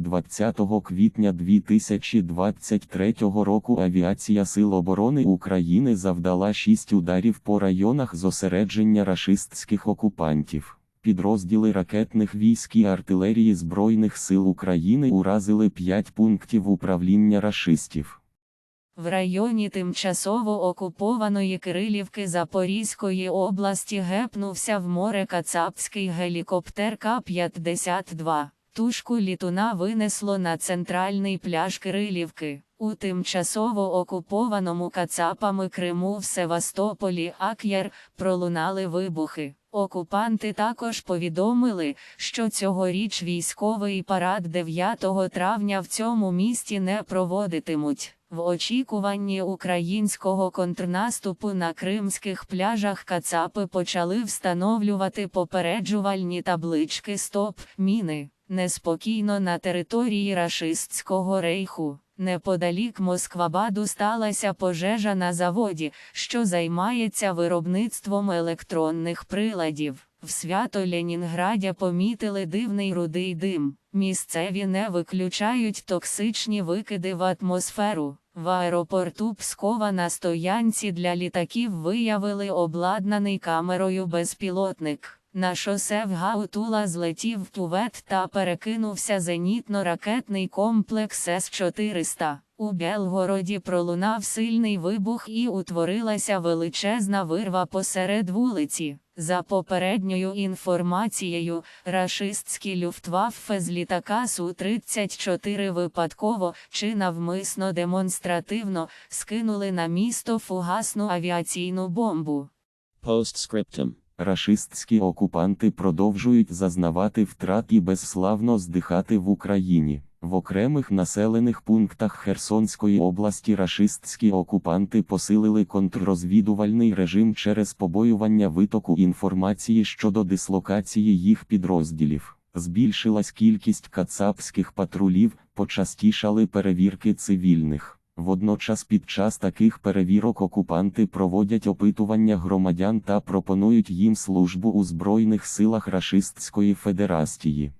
20 квітня 2023 року Авіація Сил оборони України завдала шість ударів по районах зосередження рашистських окупантів. Підрозділи ракетних військ і артилерії Збройних сил України уразили п'ять пунктів управління рашистів. В районі тимчасово окупованої Кирилівки Запорізької області гепнувся в море кацапський гелікоптер К-52. Тушку літуна винесло на центральний пляж Кирилівки. У тимчасово окупованому кацапами Криму в Севастополі Ак'єр пролунали вибухи. Окупанти також повідомили, що цьогоріч військовий парад 9 травня в цьому місті не проводитимуть. В очікуванні українського контрнаступу на кримських пляжах Кацапи почали встановлювати попереджувальні таблички Стоп, міни. Неспокійно на території рашистського рейху. Неподалік Москвабаду сталася пожежа на заводі, що займається виробництвом електронних приладів. В свято Ленінграді помітили дивний рудий дим. Місцеві не виключають токсичні викиди в атмосферу. В аеропорту Пскова на стоянці для літаків виявили обладнаний камерою безпілотник. На шосе в Гаутула злетів кювет та перекинувся зенітно-ракетний комплекс С-400. У Белгороді пролунав сильний вибух і утворилася величезна вирва посеред вулиці. За попередньою інформацією, рашистські люфтваффе з літака Су-34 випадково чи навмисно демонстративно скинули на місто фугасну авіаційну бомбу. Postscriptum. Рашистські окупанти продовжують зазнавати втрат і безславно здихати в Україні. В окремих населених пунктах Херсонської області рашистські окупанти посилили контррозвідувальний режим через побоювання витоку інформації щодо дислокації їх підрозділів. Збільшилась кількість кацапських патрулів, почастішали перевірки цивільних. Водночас під час таких перевірок окупанти проводять опитування громадян та пропонують їм службу у Збройних силах Рашистської Федерації.